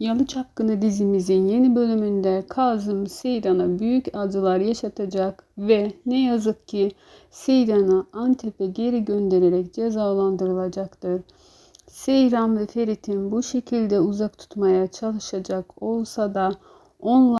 Yalı Çapkını dizimizin yeni bölümünde Kazım Seyran'a büyük acılar yaşatacak ve ne yazık ki Seyran'a Antep'e geri gönderilerek cezalandırılacaktır. Seyran ve Ferit'in bu şekilde uzak tutmaya çalışacak olsa da onlar